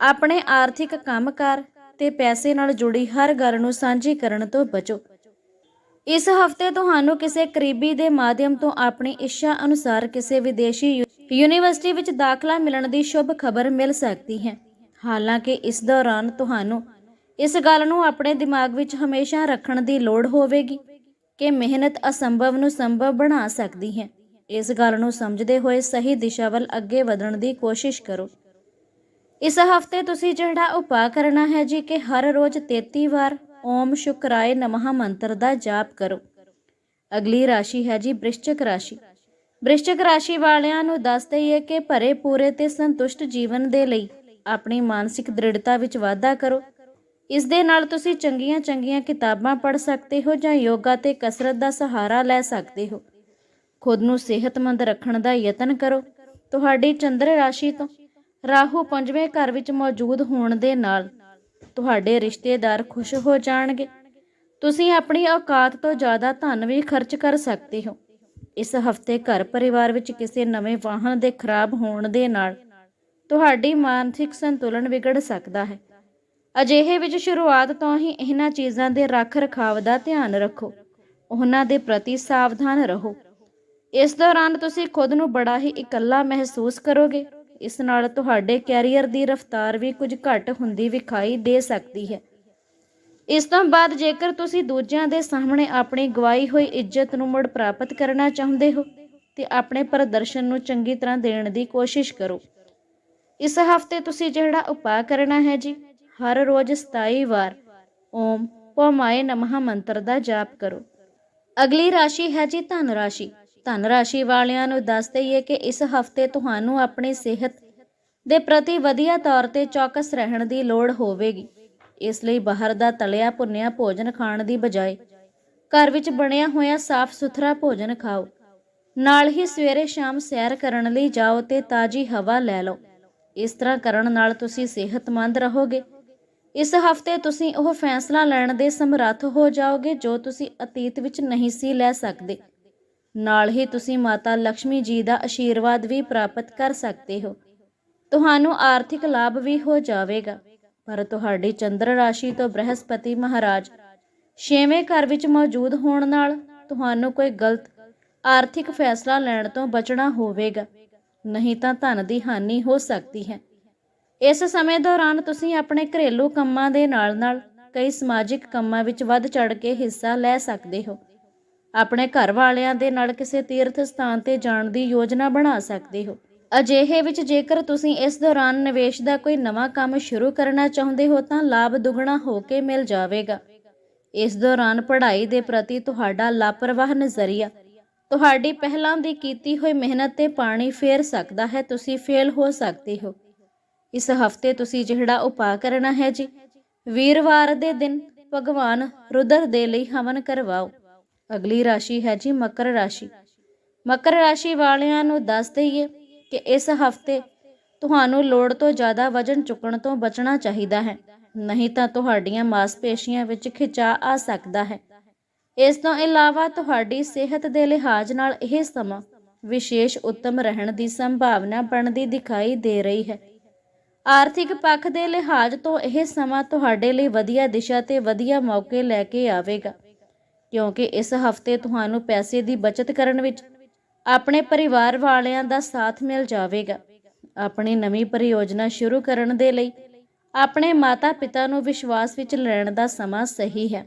ਆਪਣੇ ਆਰਥਿਕ ਕੰਮਕਾਰ ਤੇ ਪੈਸੇ ਨਾਲ ਜੁੜੀ ਹਰ ਗੱਲ ਨੂੰ ਸਾਂਝੀ ਕਰਨ ਤੋਂ ਬਚੋ। ਇਸ ਹਫ਼ਤੇ ਤੁਹਾਨੂੰ ਕਿਸੇ ਕਰੀਬੀ ਦੇ ਮਾਧਿਅਮ ਤੋਂ ਆਪਣੀ ਇੱਛਾ ਅਨੁਸਾਰ ਕਿਸੇ ਵਿਦੇਸ਼ੀ ਯੂ- ਯੂਨੀਵਰਸਿਟੀ ਵਿੱਚ ਦਾਖਲਾ ਮਿਲਣ ਦੀ ਸ਼ੁਭ ਖਬਰ ਮਿਲ ਸਕਦੀ ਹੈ। ਹਾਲਾਂਕਿ ਇਸ ਦੌਰਾਨ ਤੁਹਾਨੂੰ ਇਸ ਗੱਲ ਨੂੰ ਆਪਣੇ ਦਿਮਾਗ ਵਿੱਚ ਹਮੇਸ਼ਾ ਰੱਖਣ ਦੀ ਲੋੜ ਹੋਵੇਗੀ ਕਿ ਮਿਹਨਤ ਅਸੰਭਵ ਨੂੰ ਸੰਭਵ ਬਣਾ ਸਕਦੀ ਹੈ। ਇਸ ਗੱਲ ਨੂੰ ਸਮਝਦੇ ਹੋਏ ਸਹੀ ਦਿਸ਼ਾ ਵੱਲ ਅੱਗੇ ਵਧਣ ਦੀ ਕੋਸ਼ਿਸ਼ ਕਰੋ। ਇਸ ਹਫ਼ਤੇ ਤੁਸੀਂ ਜਿਹੜਾ ਉਪਾਅ ਕਰਨਾ ਹੈ ਜੀ ਕਿ ਹਰ ਰੋਜ਼ 33 ਵਾਰ ਓਮ ਸ਼ੁਕਰਾਏ ਨਮः ਮੰਤਰ ਦਾ ਜਾਪ ਕਰੋ। ਅਗਲੀ ਰਾਸ਼ੀ ਹੈ ਜੀ ਬ੍ਰਿਸ਼ਚਿਕ ਰਾਸ਼ੀ। ਬ੍ਰਿਸ਼ਚਿਕ ਰਾਸ਼ੀ ਵਾਲਿਆਂ ਨੂੰ ਦੱਸ ਦਈਏ ਕਿ ਭਰੇ ਪੂਰੇ ਤੇ ਸੰਤੁਸ਼ਟ ਜੀਵਨ ਦੇ ਲਈ ਆਪਣੀ ਮਾਨਸਿਕ ਦ੍ਰਿੜਤਾ ਵਿੱਚ ਵਾਧਾ ਕਰੋ। ਇਸ ਦੇ ਨਾਲ ਤੁਸੀਂ ਚੰਗੀਆਂ ਚੰਗੀਆਂ ਕਿਤਾਬਾਂ ਪੜ੍ਹ ਸਕਦੇ ਹੋ ਜਾਂ ਯੋਗਾ ਤੇ ਕਸਰਤ ਦਾ ਸਹਾਰਾ ਲੈ ਸਕਦੇ ਹੋ। ਖੁਦ ਨੂੰ ਸਿਹਤਮੰਦ ਰੱਖਣ ਦਾ ਯਤਨ ਕਰੋ। ਤੁਹਾਡੀ ਚੰਦਰ ਰਾਸ਼ੀ ਤੋਂ ਰਾਹੂ ਪੰਜਵੇਂ ਘਰ ਵਿੱਚ ਮੌਜੂਦ ਹੋਣ ਦੇ ਨਾਲ ਤੁਹਾਡੇ ਰਿਸ਼ਤੇਦਾਰ ਖੁਸ਼ ਹੋ ਜਾਣਗੇ। ਤੁਸੀਂ ਆਪਣੀ ਔਕਾਤ ਤੋਂ ਜ਼ਿਆਦਾ ਧਨ ਵੀ ਖਰਚ ਕਰ ਸਕਦੇ ਹੋ। ਇਸ ਹਫ਼ਤੇ ਘਰ ਪਰਿਵਾਰ ਵਿੱਚ ਕਿਸੇ ਨਵੇਂ ਵਾਹਨ ਦੇ ਖਰਾਬ ਹੋਣ ਦੇ ਨਾਲ ਤੁਹਾਡੀ ਮਾਨਸਿਕ ਸੰਤੁਲਨ ਵਿਗੜ ਸਕਦਾ ਹੈ। ਅਜਿਹੇ ਵਿੱਚ ਸ਼ੁਰੂਆਤ ਤੋਂ ਹੀ ਇਹਨਾਂ ਚੀਜ਼ਾਂ ਦੇ ਰੱਖ ਰਖਾਵ ਦਾ ਧਿਆਨ ਰੱਖੋ। ਉਹਨਾਂ ਦੇ ਪ੍ਰਤੀ ਸਾਵਧਾਨ ਰਹੋ। ਇਸ ਦੌਰਾਨ ਤੁਸੀਂ ਖੁਦ ਨੂੰ ਬੜਾ ਹੀ ਇਕੱਲਾ ਮਹਿਸੂਸ ਕਰੋਗੇ। ਇਸ ਨਾਲ ਤੁਹਾਡੇ ਕੈਰੀਅਰ ਦੀ ਰਫ਼ਤਾਰ ਵੀ ਕੁਝ ਘੱਟ ਹੁੰਦੀ ਵਿਖਾਈ ਦੇ ਸਕਦੀ ਹੈ। ਇਸ ਤੋਂ ਬਾਅਦ ਜੇਕਰ ਤੁਸੀਂ ਦੂਜਿਆਂ ਦੇ ਸਾਹਮਣੇ ਆਪਣੀ ਗਵਾਈ ਹੋਈ ਇੱਜ਼ਤ ਨੂੰ ਮੁੜ ਪ੍ਰਾਪਤ ਕਰਨਾ ਚਾਹੁੰਦੇ ਹੋ, ਤੇ ਆਪਣੇ ਪ੍ਰਦਰਸ਼ਨ ਨੂੰ ਚੰਗੀ ਤਰ੍ਹਾਂ ਦੇਣ ਦੀ ਕੋਸ਼ਿਸ਼ ਕਰੋ। ਇਸ ਹਫ਼ਤੇ ਤੁਸੀਂ ਜਿਹੜਾ ਉਪਾਅ ਕਰਨਾ ਹੈ ਜੀ, ਹਰ ਰੋਜ਼ 27 ਵਾਰ ਓਮ ਪਮਾਏ ਨਮः ਮੰਤਰ ਦਾ ਜਾਪ ਕਰੋ। ਅਗਲੀ ਰਾਸ਼ੀ ਹੈ ਜੀ ਧਨ ਰਾਸ਼ੀ। ਧਨ ਰਾਸ਼ੀ ਵਾਲਿਆਂ ਨੂੰ ਦੱਸ ਦਈਏ ਕਿ ਇਸ ਹਫ਼ਤੇ ਤੁਹਾਨੂੰ ਆਪਣੀ ਸਿਹਤ ਦੇ ਪ੍ਰਤੀ ਵਧੀਆ ਤੌਰ ਤੇ ਚੌਕਸ ਰਹਿਣ ਦੀ ਲੋੜ ਹੋਵੇਗੀ। ਇਸ ਲਈ ਬਾਹਰ ਦਾ ਤਲਿਆ ਭੁੰਨਿਆ ਭੋਜਨ ਖਾਣ ਦੀ ਬਜਾਏ ਘਰ ਵਿੱਚ ਬਣਿਆ ਹੋਇਆ ਸਾਫ਼ ਸੁਥਰਾ ਭੋਜਨ ਖਾਓ। ਨਾਲ ਹੀ ਸਵੇਰੇ ਸ਼ਾਮ ਸੈਰ ਕਰਨ ਲਈ ਜਾਓ ਤੇ ਤਾਜ਼ੀ ਹਵਾ ਲੈ ਲਓ। ਇਸ ਤਰ੍ਹਾਂ ਕਰਨ ਨਾਲ ਤੁਸੀਂ ਸਿਹਤਮੰਦ ਰਹੋਗੇ। ਇਸ ਹਫ਼ਤੇ ਤੁਸੀਂ ਉਹ ਫੈਸਲਾ ਲੈਣ ਦੇ ਸਮਰੱਥ ਹੋ ਜਾਓਗੇ ਜੋ ਤੁਸੀਂ ਅਤੀਤ ਵਿੱਚ ਨਹੀਂ ਸੀ ਲੈ ਸਕਦੇ। ਨਾਲ ਹੀ ਤੁਸੀਂ ਮਾਤਾ ਲక్ష్ਮੀ ਜੀ ਦਾ ਆਸ਼ੀਰਵਾਦ ਵੀ ਪ੍ਰਾਪਤ ਕਰ ਸਕਦੇ ਹੋ। ਤੁਹਾਨੂੰ ਆਰਥਿਕ ਲਾਭ ਵੀ ਹੋ ਜਾਵੇਗਾ। ਪਰ ਤੁਹਾਡੀ ਚੰਦਰ ਰਾਸ਼ੀ ਤੋਂ ਬ੍ਰਹਸਪਤੀ ਮਹਾਰਾਜ ਛੇਵੇਂ ਘਰ ਵਿੱਚ ਮੌਜੂਦ ਹੋਣ ਨਾਲ ਤੁਹਾਨੂੰ ਕੋਈ ਗਲਤ ਆਰਥਿਕ ਫੈਸਲਾ ਲੈਣ ਤੋਂ ਬਚਣਾ ਹੋਵੇਗਾ। ਨਹੀਂ ਤਾਂ ਧਨ ਦੀ ਹਾਨੀ ਹੋ ਸਕਦੀ ਹੈ। ਇਸ ਸਮੇਂ ਦੌਰਾਨ ਤੁਸੀਂ ਆਪਣੇ ਘਰੇਲੂ ਕੰਮਾਂ ਦੇ ਨਾਲ-ਨਾਲ ਕਈ ਸਮਾਜਿਕ ਕੰਮਾਂ ਵਿੱਚ ਵੱਧ ਚੜ ਕੇ ਹਿੱਸਾ ਲੈ ਸਕਦੇ ਹੋ। ਆਪਣੇ ਘਰ ਵਾਲਿਆਂ ਦੇ ਨਾਲ ਕਿਸੇ ਤੀਰਥ ਸਥਾਨ ਤੇ ਜਾਣ ਦੀ ਯੋਜਨਾ ਬਣਾ ਸਕਦੇ ਹੋ। ਅਜਿਹੇ ਵਿੱਚ ਜੇਕਰ ਤੁਸੀਂ ਇਸ ਦੌਰਾਨ ਨਿਵੇਸ਼ ਦਾ ਕੋਈ ਨਵਾਂ ਕੰਮ ਸ਼ੁਰੂ ਕਰਨਾ ਚਾਹੁੰਦੇ ਹੋ, ਤਾਂ ਲਾਭ ਦੁੱਗਣਾ ਹੋ ਕੇ ਮਿਲ ਜਾਵੇਗਾ। ਇਸ ਦੌਰਾਨ ਪੜ੍ਹਾਈ ਦੇ ਪ੍ਰਤੀ ਤੁਹਾਡਾ ਲਾਪਰਵਾਹ ਨਜ਼ਰੀਆ, ਤੁਹਾਡੀ ਪਹਿਲਾਂ ਦੀ ਕੀਤੀ ਹੋਈ ਮਿਹਨਤ ਤੇ ਪਾਣੀ ਫੇਰ ਸਕਦਾ ਹੈ, ਤੁਸੀਂ ਫੇਲ ਹੋ ਸਕਦੇ ਹੋ। ਇਸ ਹਫ਼ਤੇ ਤੁਸੀਂ ਜਿਹੜਾ ਉਪਾਅ ਕਰਨਾ ਹੈ ਜੀ, ਵੀਰਵਾਰ ਦੇ ਦਿਨ ਭਗਵਾਨ ਰੁਦਰ ਦੇ ਲਈ ਹਵਨ ਕਰਵਾਓ। ਅਗਲੀ ਰਾਸ਼ੀ ਹੈ ਜੀ ਮਕਰ ਰਾਸ਼ੀ। ਮਕਰ ਰਾਸ਼ੀ ਵਾਲਿਆਂ ਨੂੰ ਦੱਸ ਦਈਏ ਕਿ ਇਸ ਹਫ਼ਤੇ ਤੁਹਾਨੂੰ ਲੋੜ ਤੋਂ ਜ਼ਿਆਦਾ ਵਜ਼ਨ ਚੁੱਕਣ ਤੋਂ ਬਚਣਾ ਚਾਹੀਦਾ ਹੈ। ਨਹੀਂ ਤਾਂ ਤੁਹਾਡੀਆਂ ਮਾਸਪੇਸ਼ੀਆਂ ਵਿੱਚ ਖਿਚਾ ਆ ਸਕਦਾ ਹੈ। ਇਸ ਤੋਂ ਇਲਾਵਾ ਤੁਹਾਡੀ ਸਿਹਤ ਦੇ ਲਿਹਾਜ਼ ਨਾਲ ਇਹ ਸਮਾਂ ਵਿਸ਼ੇਸ਼ ਉੱਤਮ ਰਹਿਣ ਦੀ ਸੰਭਾਵਨਾ ਬਣਦੀ ਦਿਖਾਈ ਦੇ ਰਹੀ ਹੈ। ਆਰਥਿਕ ਪੱਖ ਦੇ ਲਿਹਾਜ਼ ਤੋਂ ਇਹ ਸਮਾਂ ਤੁਹਾਡੇ ਲਈ ਵਧੀਆ ਦਿਸ਼ਾ ਤੇ ਵਧੀਆ ਮੌਕੇ ਲੈ ਕੇ ਆਵੇਗਾ। ਕਿਉਂਕਿ ਇਸ ਹਫ਼ਤੇ ਤੁਹਾਨੂੰ ਪੈਸੇ ਦੀ ਬਚਤ ਕਰਨ ਵਿੱਚ ਆਪਣੇ ਪਰਿਵਾਰ ਵਾਲਿਆਂ ਦਾ ਸਾਥ ਮਿਲ ਜਾਵੇਗਾ। ਆਪਣੀ ਨਵੀਂ ਪਰਿਯੋਜਨਾ ਸ਼ੁਰੂ ਕਰਨ ਦੇ ਲਈ ਆਪਣੇ ਮਾਤਾ-ਪਿਤਾ ਨੂੰ ਵਿਸ਼ਵਾਸ ਵਿੱਚ ਲੈਣ ਦਾ ਸਮਾਂ ਸਹੀ ਹੈ।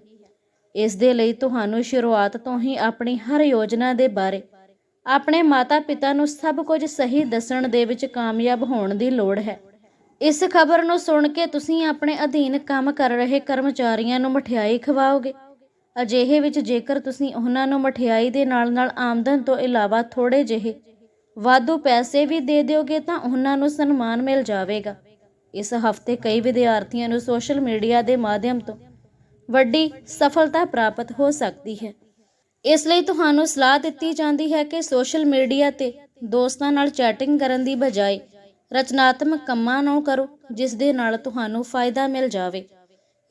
ਇਸ ਦੇ ਲਈ ਤੁਹਾਨੂੰ ਸ਼ੁਰੂਆਤ ਤੋਂ ਹੀ ਆਪਣੀ ਹਰ ਯੋਜਨਾ ਦੇ ਬਾਰੇ, ਆਪਣੇ ਮਾਤਾ-ਪਿਤਾ ਨੂੰ ਸਭ ਕੁਝ ਸਹੀ ਦੱਸਣ ਦੇ ਵਿੱਚ ਕਾਮਯਾਬ ਹੋਣ ਦੀ ਲੋੜ ਹੈ। ਇਸ ਖਬਰ ਨੂੰ ਸੁਣ ਕੇ ਤੁਸੀਂ ਆਪਣੇ ਅਧੀਨ ਕੰਮ ਕਰ ਰਹੇ ਕਰਮਚਾਰੀਆਂ ਨੂੰ ਮਠਿਆਈ ਖਵਾਓਗੇ। ਅਜਿਹੇ ਵਿੱਚ ਜੇਕਰ ਤੁਸੀਂ ਉਹਨਾਂ ਨੂੰ ਮਠਿਆਈ ਦੇ ਨਾਲ-ਨਾਲ ਆਮਦਨ ਤੋਂ ਇਲਾਵਾ ਥੋੜੇ ਜਿਹੇ ਵਾਧੂ ਪੈਸੇ ਵੀ ਦੇ ਦਿਓਗੇ ਤਾਂ ਉਹਨਾਂ ਨੂੰ ਸਨਮਾਨ ਮਿਲ ਜਾਵੇਗਾ। ਇਸ ਹਫ਼ਤੇ ਕਈ ਵਿਦਿਆਰਥੀਆਂ ਨੂੰ ਸੋਸ਼ਲ ਮੀਡੀਆ ਦੇ ਮਾਧਿਅਮ ਤੋਂ ਵੱਡੀ ਸਫਲਤਾ ਪ੍ਰਾਪਤ ਹੋ ਸਕਦੀ ਹੈ। ਇਸ ਲਈ ਤੁਹਾਨੂੰ ਸਲਾਹ ਦਿੱਤੀ ਜਾਂਦੀ ਹੈ ਕਿ ਸੋਸ਼ਲ ਮੀਡੀਆ ਤੇ ਦੋਸਤਾਂ ਨਾਲ ਚੈਟਿੰਗ ਕਰਨ ਦੀ ਬਜਾਏ ਰਚਨਾਤਮਕ ਕੰਮਾਂ ਨੂੰ ਕਰੋ, ਜਿਸ ਦੇ ਨਾਲ ਤੁਹਾਨੂੰ ਫਾਇਦਾ ਮਿਲ ਜਾਵੇ।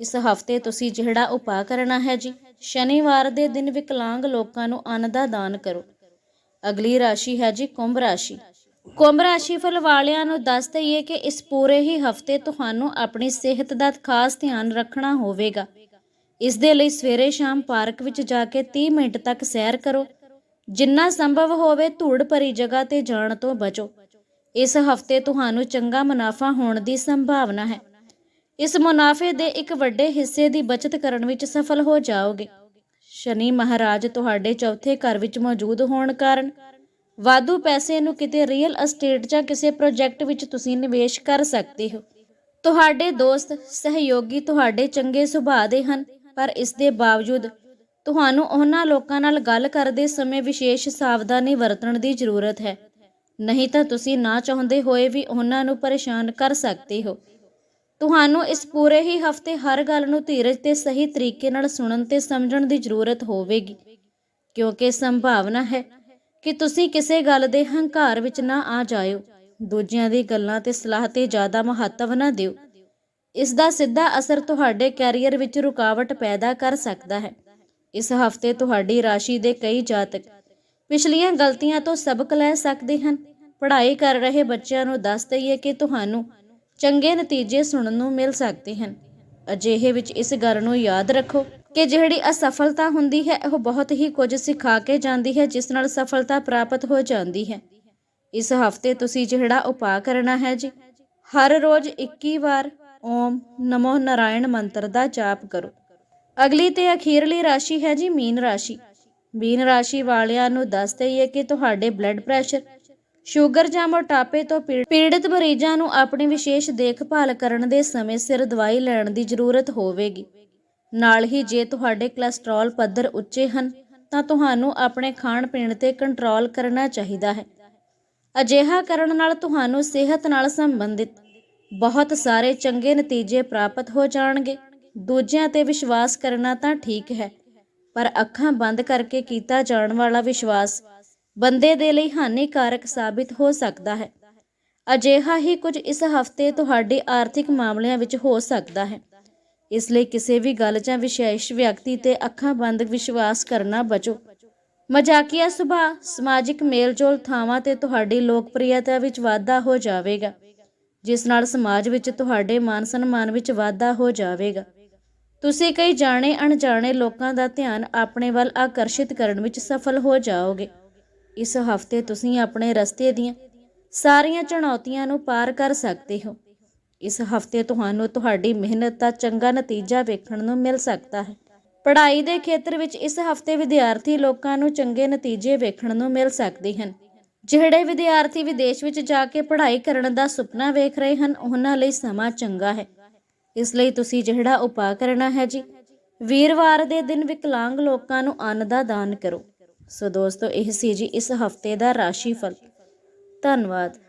ਇਸ ਹਫ਼ਤੇ ਤੁਸੀਂ ਜਿਹੜਾ ਉਪਾਅ ਕਰਨਾ ਹੈ ਜੀ ਸ਼ਨੀਵਾਰ ਦੇ ਦਿਨ ਵਿਕਲਾਂਗ ਲੋਕਾਂ ਨੂੰ ਅੰਨ ਦਾ ਦਾਨ ਕਰੋ। ਅਗਲੀ ਰਾਸ਼ੀ ਹੈ ਜੀ ਕੁੰਭ ਰਾਸ਼ੀ। ਕੁੰਭ ਰਾਸ਼ੀ ਫਲ ਵਾਲਿਆਂ ਨੂੰ ਦੱਸ ਦਈਏ ਕਿ ਇਸ ਪੂਰੇ ਹੀ ਹਫ਼ਤੇ ਤੁਹਾਨੂੰ ਆਪਣੀ ਸਿਹਤ ਦਾ ਖਾਸ ਧਿਆਨ ਰੱਖਣਾ ਹੋਵੇਗਾ। ਇਸ ਦੇ ਲਈ ਸਵੇਰੇ ਸ਼ਾਮ ਪਾਰਕ ਵਿੱਚ ਜਾ ਕੇ 30 ਮਿੰਟ ਤੱਕ ਸੈਰ ਕਰੋ। ਜਿੰਨਾ ਸੰਭਵ ਹੋਵੇ ਧੂੜ ਭਰੀ ਜਗ੍ਹਾ ਤੇ ਜਾਣ ਤੋਂ ਬਚੋ। ਇਸ ਹਫ਼ਤੇ ਤੁਹਾਨੂੰ ਚੰਗਾ ਮੁਨਾਫਾ ਹੋਣ ਦੀ ਸੰਭਾਵਨਾ ਹੈ। ਇਸ ਮੁਨਾਫੇ ਦੇ ਇੱਕ ਵੱਡੇ ਹਿੱਸੇ ਦੀ ਬਚਤ ਕਰਨ ਵਿੱਚ ਸਫਲ ਹੋ ਜਾਓਗੇ। ਸ਼ਨੀ ਮਹਾਰਾਜ ਤੁਹਾਡੇ ਚੌਥੇ ਘਰ ਵਿੱਚ ਮੌਜੂਦ ਹੋਣ ਕਾਰਨ ਵਾਧੂ ਪੈਸੇ ਨੂੰ ਕਿਤੇ ਰੀਅਲ ਅਸਟੇਟ ਜਾਂ ਕਿਸੇ ਪ੍ਰੋਜੈਕਟ ਵਿੱਚ ਤੁਸੀਂ ਨਿਵੇਸ਼ ਕਰ ਸਕਦੇ ਹੋ। ਤੁਹਾਡੇ ਦੋਸਤ ਸਹਿਯੋਗੀ ਤੁਹਾਡੇ ਚੰਗੇ ਸੁਭਾਅ ਦੇ ਹਨ, ਪਰ ਇਸ ਦੇ ਬਾਵਜੂਦ ਤੁਹਾਨੂੰ ਉਹਨਾਂ ਲੋਕਾਂ ਨਾਲ ਗੱਲ ਕਰਦੇ ਸਮੇਂ ਵਿਸ਼ੇਸ਼ ਸਾਵਧਾਨੀ ਵਰਤਣ ਦੀ ਜ਼ਰੂਰਤ ਹੈ। ਨਹੀਂ ਤਾਂ ਤੁਸੀਂ ਨਾ ਚਾਹੁੰਦੇ ਹੋਏ ਵੀ ਉਹਨਾਂ ਨੂੰ ਪਰੇਸ਼ਾਨ ਕਰ ਸਕਦੇ ਹੋ। ਤੁਹਾਨੂੰ ਇਸ ਪੂਰੇ ਹੀ ਹਫ਼ਤੇ ਹਰ ਗੱਲ ਨੂੰ ਧੀਰਜ ਤੇ ਸਹੀ ਤਰੀਕੇ ਨਾਲ ਸੁਣਨ ਤੇ ਸਮਝਣ ਦੀ ਜ਼ਰੂਰਤ ਹੋਵੇਗੀ। ਕਿਉਂਕਿ ਸੰਭਾਵਨਾ ਹੈ ਕਿ ਤੁਸੀਂ ਕਿਸੇ ਗੱਲ ਦੇ ਹੰਕਾਰ ਵਿੱਚ ਨਾ ਆ ਜਾਇਓ। ਦੂਜਿਆਂ ਦੀ ਗੱਲਾਂ ਤੇ ਸਲਾਹ ਤੇ ਜ਼ਿਆਦਾ ਮਹੱਤਵ ਨਾ ਦਿਓ। ਇਸ ਦਾ ਸਿੱਧਾ ਅਸਰ ਤੁਹਾਡੇ ਕੈਰੀਅਰ ਵਿੱਚ ਰੁਕਾਵਟ ਪੈਦਾ ਕਰ ਸਕਦਾ ਹੈ। ਇਸ ਹਫ਼ਤੇ ਤੁਹਾਡੀ ਰਾਸ਼ੀ ਦੇ ਕਈ ਜਾਤਕ ਪਿਛਲੀਆਂ ਗਲਤੀਆਂ ਤੋਂ ਸਬਕ ਲੈ ਸਕਦੇ ਹਨ। ਪੜ੍ਹਾਈ ਕਰ ਰਹੇ ਬੱਚਿਆਂ ਨੂੰ ਦੱਸ ਦਈਏ ਕਿ ਤੁਹਾਨੂੰ ਚੰਗੇ ਨਤੀਜੇ ਸੁਣਨ ਨੂੰ ਮਿਲ ਸਕਦੇ ਹਨ। ਅਜਿਹੇ ਵਿੱਚ ਇਸ ਗੱਲ ਨੂੰ ਯਾਦ ਰੱਖੋ ਕਿ ਜਿਹੜੀ ਅਸਫਲਤਾ ਹੁੰਦੀ ਹੈ, ਉਹ ਬਹੁਤ ਹੀ ਕੁਝ ਸਿਖਾ ਕੇ ਜਾਂਦੀ ਹੈ, ਜਿਸ ਨਾਲ ਸਫਲਤਾ ਪ੍ਰਾਪਤ ਹੋ ਜਾਂਦੀ ਹੈ। ਇਸ ਹਫ਼ਤੇ ਤੁਸੀਂ ਜਿਹੜਾ ਉਪਾਅ ਕਰਨਾ ਹੈ ਜੀ, ਹਰ ਰੋਜ਼ 21 ਵਾਰ ਓਮ ਨਮੋ ਨਾਰਾਇਣ ਮੰਤਰ ਦਾ ਜਾਪ ਕਰੋ। ਅਗਲੀ ਤੇ ਅਖੀਰਲੀ ਰਾਸ਼ੀ ਹੈ ਜੀ ਮੀਨ ਰਾਸ਼ੀ। ਮੀਨ ਰਾਸ਼ੀ ਵਾਲਿਆਂ ਨੂੰ ਦੱਸ ਦਈਏ ਕਿ ਤੁਹਾਡੇ ਬਲੱਡ ਪ੍ਰੈਸ਼ਰ ਸ਼ੂਗਰ ਜਾਂ ਮੋਟਾਪੇ ਤੋਂ ਪੀੜ- ਪੀੜਿਤ ਮਰੀਜ਼ਾਂ ਨੂੰ ਆਪਣੀ ਵਿਸ਼ੇਸ਼ ਦੇਖਭਾਲ ਕਰਨ ਦੇ ਸਮੇਂ ਸਿਰ ਦਵਾਈ ਲੈਣ ਦੀ ਜ਼ਰੂਰਤ ਹੋਵੇਗੀ। ਨਾਲ ਹੀ ਜੇ ਤੁਹਾਡੇ ਕੋਲੇਸਟ੍ਰੋਲ ਪੱਧਰ ਉੱਚੇ ਹਨ, ਤਾਂ ਤੁਹਾਨੂੰ ਆਪਣੇ ਖਾਣ ਪੀਣ ਤੇ ਕੰਟਰੋਲ ਕਰਨਾ ਚਾਹੀਦਾ ਹੈ। ਅਜਿਹਾ ਕਰਨ ਨਾਲ ਤੁਹਾਨੂੰ ਸਿਹਤ ਨਾਲ ਸੰਬੰਧਿਤ ਬਹੁਤ ਸਾਰੇ ਚੰਗੇ ਨਤੀਜੇ ਪ੍ਰਾਪਤ ਹੋ ਜਾਣਗੇ। ਦੂਜਿਆਂ ਤੇ ਵਿਸ਼ਵਾਸ ਕਰਨਾ ਤਾਂ ਠੀਕ ਹੈ, ਪਰ ਅੱਖਾਂ ਬੰਦ ਕਰਕੇ ਕੀਤਾ ਜਾਣ ਵਾਲਾ ਵਿਸ਼ਵਾਸ ਬੰਦੇ ਦੇ ਲਈ ਹਾਨੀਕਾਰਕ ਸਾਬਿਤ ਹੋ ਸਕਦਾ ਹੈ। ਅਜਿਹਾ ਹੀ ਕੁਝ ਇਸ ਹਫ਼ਤੇ ਤੁਹਾਡੇ ਆਰਥਿਕ ਮਾਮਲਿਆਂ ਵਿੱਚ ਹੋ ਸਕਦਾ ਹੈ। ਇਸ ਲਈ ਕਿਸੇ ਵੀ ਗੱਲ ਜਾਂ ਵਿਸ਼ੇਸ਼ ਵਿਅਕਤੀ ਤੇ ਅੱਖਾਂ ਬੰਦ ਵਿਸ਼ਵਾਸ ਕਰਨਾ ਬਚੋ। ਮਜ਼ਾਕੀਆ ਸੁਭਾਅ, ਸਮਾਜਿਕ ਮੇਲਜੋਲ ਥਾਵਾਂ ਤੇ ਤੁਹਾਡੀ ਲੋਕਪ੍ਰਿਯਤਾ ਵਿੱਚ ਵਾਧਾ ਹੋ ਜਾਵੇਗਾ, ਜਿਸ ਨਾਲ ਸਮਾਜ ਵਿੱਚ ਤੁਹਾਡੇ ਮਾਨ ਸਨਮਾਨ ਵਿੱਚ ਵਾਧਾ ਹੋ ਜਾਵੇਗਾ। ਤੁਸੀਂ ਕਈ ਜਾਣੇ ਅਣਜਾਣੇ ਲੋਕਾਂ ਦਾ ਧਿਆਨ ਆਪਣੇ ਵੱਲ ਆਕਰਸ਼ਿਤ ਕਰਨ ਵਿੱਚ ਸਫਲ ਹੋ ਜਾਓਗੇ। ਇਸ ਹਫ਼ਤੇ ਤੁਸੀਂ ਆਪਣੇ ਰਸਤੇ ਦੀਆਂ ਸਾਰੀਆਂ ਚੁਣੌਤੀਆਂ ਨੂੰ ਪਾਰ ਕਰ ਸਕਦੇ ਹੋ। ਇਸ ਹਫ਼ਤੇ ਤੁਹਾਨੂੰ ਤੁਹਾਡੀ ਮਿਹਨਤ ਦਾ ਚੰਗਾ ਨਤੀਜਾ ਵੇਖਣ ਨੂੰ ਮਿਲ ਸਕਦਾ ਹੈ। ਪੜ੍ਹਾਈ ਦੇ ਖੇਤਰ ਵਿੱਚ ਇਸ ਹਫ਼ਤੇ ਵਿਦਿਆਰਥੀ ਲੋਕਾਂ ਨੂੰ ਚੰਗੇ ਨਤੀਜੇ ਵੇਖਣ ਨੂੰ ਮਿਲ ਸਕਦੇ ਹਨ। ਜਿਹੜੇ ਵਿਦਿਆਰਥੀ ਵਿਦੇਸ਼ ਵਿੱਚ ਜਾ ਕੇ ਪੜ੍ਹਾਈ ਕਰਨ ਦਾ ਸੁਪਨਾ ਵੇਖ ਰਹੇ ਹਨ, ਉਹਨਾਂ ਲਈ ਸਮਾਂ ਚੰਗਾ ਹੈ। ਇਸ ਲਈ ਤੁਸੀਂ ਜਿਹੜਾ ਉਪਾਅ ਕਰਨਾ ਹੈ ਜੀ, ਵੀਰਵਾਰ ਦੇ ਦਿਨ ਵਿਕਲਾਂਗ ਲੋਕਾਂ ਨੂੰ ਅੰਨ ਦਾ ਦਾਨ ਕਰੋ। ਸੋ ਦੋਸਤੋ ਇਹ ਸੀ ਜੀ ਇਸ ਹਫ਼ਤੇ ਦਾ ਰਾਸ਼ੀ ਫਲ। ਧੰਨਵਾਦ।